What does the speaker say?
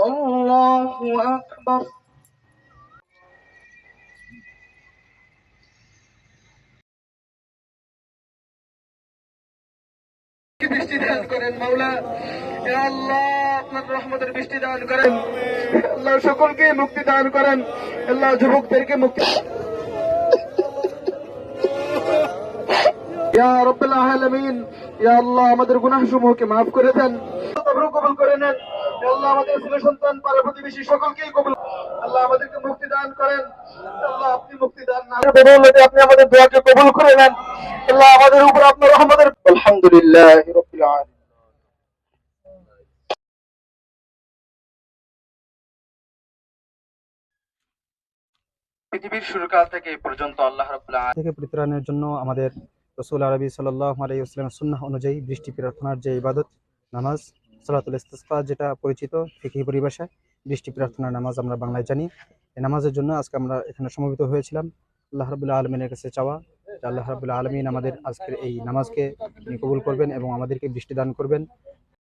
الله أكبر বৃষ্টি দান করেন মাওলা। আমাদের গুনাহ সমূহকে maaf করে দেন। কবুল করে নেন। আল্লাহ প্রতিবেশী সকলকেই কবুল আল্লাহ আমাদেরকে মুক্তি দান করেন। আল্লাহ আপনি মুক্তি দান না আপনি আমাদের দোয়াকে কবুল করে নেন। আল্লাহ আমাদের উপর আপনার রহমতের রাব্বিল আলামিন পৃথিবীর শুরুকাল থেকে পর্যন্ত আল্লাহ রাব্বুল থেকে পরিত্রাণের জন্য আমাদের রসুল আরবি সাল্লাহ আলাইসলামের সুন্নাহ অনুযায়ী বৃষ্টি প্রার্থনার যে ইবাদত নামাজ সালাতুল ইস্তিসকা যেটা পরিচিত ফিকি পরিভাষায় বৃষ্টি প্রার্থনার নামাজ আমরা বাংলায় জানি। এই নামাজের জন্য আজকে আমরা এখানে সমবেত হয়েছিলাম। আল্লাহ রাবুল্লাহ আলমিনের কাছে চাওয়া আল্লাহ রাবুল্লাহ আলমিন আমাদের আজকের এই নামাজকে তিনি কবুল করবেন এবং আমাদেরকে বৃষ্টি দান করবেন।